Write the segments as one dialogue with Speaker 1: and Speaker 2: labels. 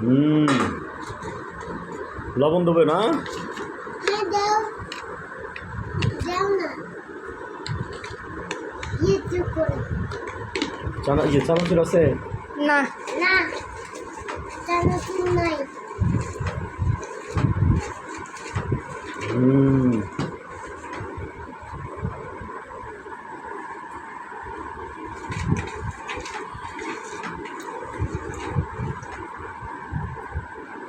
Speaker 1: হুম। লবণ দেবে না?
Speaker 2: হ্যাঁ দাও। দাও না। ইয়ে
Speaker 1: ইয়ে চানাচুর আছে?
Speaker 3: না।
Speaker 2: না চানাচুর নাই।
Speaker 1: হুম।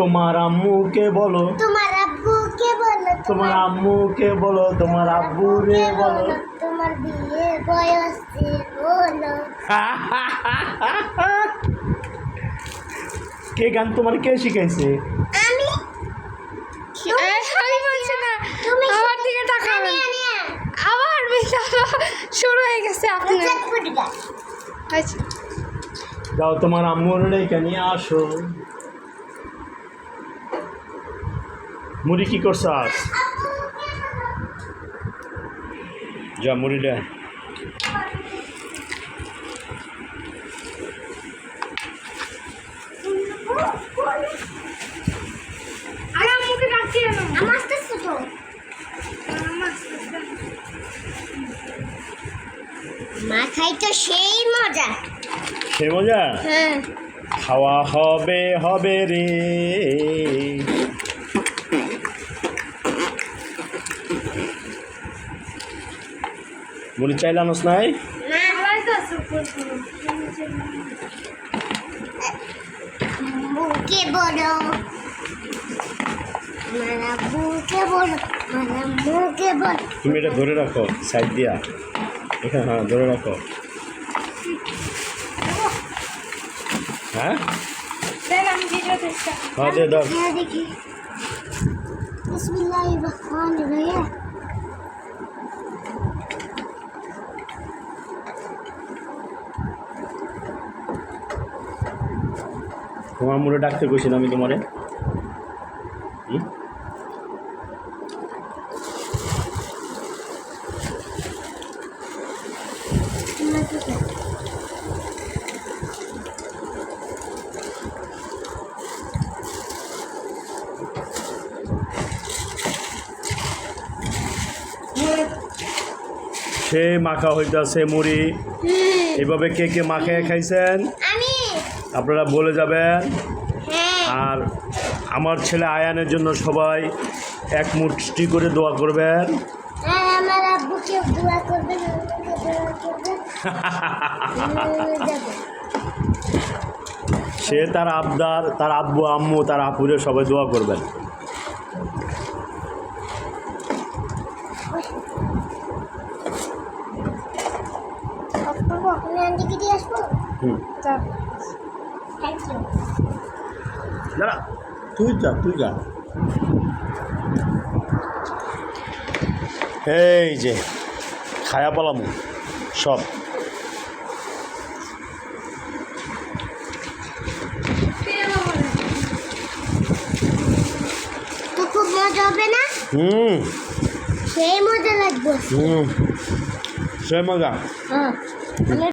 Speaker 1: তোমার আম্মুকে বলো।
Speaker 2: তোমার আব্বুকে বলো
Speaker 1: তোমার আম্মুকে বলো তোমার আব্বুরে বলো
Speaker 2: তোমার বিয়ে বয়স হলো
Speaker 1: কে গান তোমার কে শিখাইছে?
Speaker 2: আমি?
Speaker 3: এই, আমি বলছি না
Speaker 2: তুমি
Speaker 3: আমার দিকে তাকাবেন আবার বিশাল শুরু হয়ে গেছে আপনার আচ্ছা।
Speaker 1: দাও তোমার আম্মুর রেখে নিয়ে আসো। মুড়ি কী কি করছাস যা মুড়িটা
Speaker 2: মাথায় তো সেই মজা।
Speaker 1: সে মজা?
Speaker 3: হ্যাঁ।
Speaker 1: খাওয়া হবে হবে রে। মুড়ি চাইলে আনস নাই?
Speaker 2: বুকে বড় মারা বুকে বড় মারা মুখে বড়
Speaker 1: তুমি এটা ধরে রাখো সাইড দিয়া। এখানে হ্যাঁ ধরে রাখো। হ্যাঁ? হ্যাঁ দে দাও।
Speaker 2: হ্যাঁ দেখি। বিসমিল্লাহির রহমানির রহিম।
Speaker 1: তোমার মুড়ে ডাকতে কইছিল আমি তোমারে হুম? সে মাখা হইতাছে মুড়ি। এভাবে কে কে মাখায় খাইছেন? আপনারা বলে যাবেন।
Speaker 2: হ্যাঁ।
Speaker 1: আর আমার ছেলে আয়ানের জন্য সবাই এক মুষ্টি করে দোয়া করবেন। সে তার আবদার তার আব্বু আম্মু তার আপুরে সবাই দোয়া করবেন
Speaker 2: আমি আন্টিকে দিয়ে আসব
Speaker 1: হুম
Speaker 3: যা
Speaker 2: থ্যাংক ইউ
Speaker 1: দাঁড়া তুই যা তুই যা। এই যে খায়া পালাম। সব। হুম।
Speaker 2: সেই মজা লাগবে
Speaker 1: হুম সে মজা
Speaker 2: হ্যাঁ